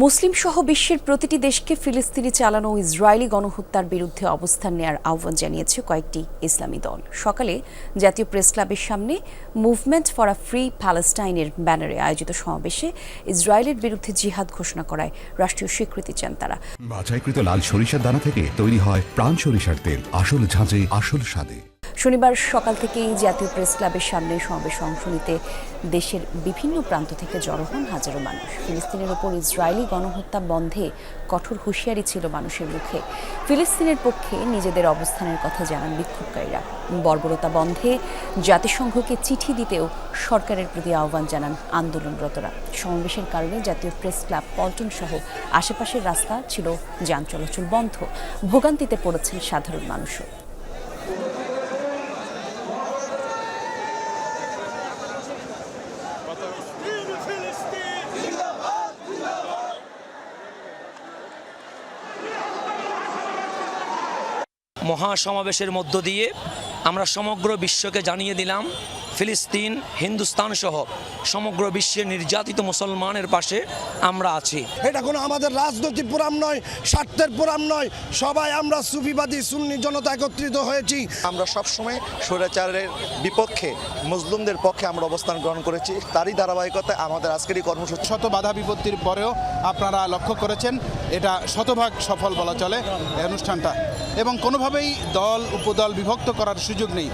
মুসলিম সহ বিশ্বের প্রতিটি দেশকে ফিলিস্তিনি চালানো ইসরায়েলি গণহত্যার বিরুদ্ধে অবস্থান নেয়ার আহ্বান জানিয়েছে কয়েকটি ইসলামী দল। সকালে জাতীয় প্রেস ক্লাবের সামনে মুভমেন্ট ফর আ ফ্রি প্যালেস্টাইনের ব্যানারে আয়োজিত সমাবেশে ইসরায়েলের বিরুদ্ধে জিহাদ ঘোষণা করায় রাষ্ট্রীয় স্বীকৃতি চান তারা। বাছাইকৃত লাল সরিষার দানা থেকে তৈরি হয় প্রাণ সরিষার তেল। আসল ঝাঁঝে, আসল স্বাদে। শনিবার সকাল থেকেই জাতীয় প্রেস ক্লাবের সামনে সমাবেশে অংশ নিতে দেশের বিভিন্ন প্রান্ত থেকে জড়ো হন হাজারো মানুষ। ফিলিস্তিনের ওপর ইসরায়েলি গণহত্যা বন্ধে কঠোর হুঁশিয়ারি ছিল মানুষের মুখে। ফিলিস্তিনের পক্ষে নিজেদের অবস্থানের কথা জানান বিক্ষোভকারীরা। বর্বরতা বন্ধে জাতিসংঘকে চিঠি দিতেও সরকারের প্রতি আহ্বান জানান আন্দোলনরতরা। সমাবেশের কারণে জাতীয় প্রেস ক্লাব পল্টন সহ আশেপাশের রাস্তা ছিল যান চলাচল বন্ধ। ভোগান্তিতে পড়েছেন সাধারণ মানুষও। মহাসমাবেশের মধ্য দিয়ে আমরা সমগ্র বিশ্বকে জানিয়ে দিলাম ফিলিস্তিন হিন্দুস্তান সহ সমগ্র বিশ্বের নির্যাতিত মুসলমানের পাশে আমরা আছি। এটা কোনো আমাদের রাজনৈতিক প্রোগ্রাম নয় স্বার্থের প্রোগ্রাম নয়। সবাই আমরা সুফিবাদী সুন্নি জনতা একত্রিত হয়েছি। আমরা সবসময় স্বৈরাচারের বিপক্ষে মুসলিমদের পক্ষে আমরা অবস্থান গ্রহণ করেছি। তারই ধারাবাহিকতায় আমাদের আজকের এই কর্মসূচি শত বাধা বিপত্তির পরেও আপনারা লক্ষ্য করেছেন এটা শতভাগ সফল বলা চলে এই অনুষ্ঠানটা। এবং কোনোভাবেই দল উপদল বিভক্ত করার সুযোগ নেই।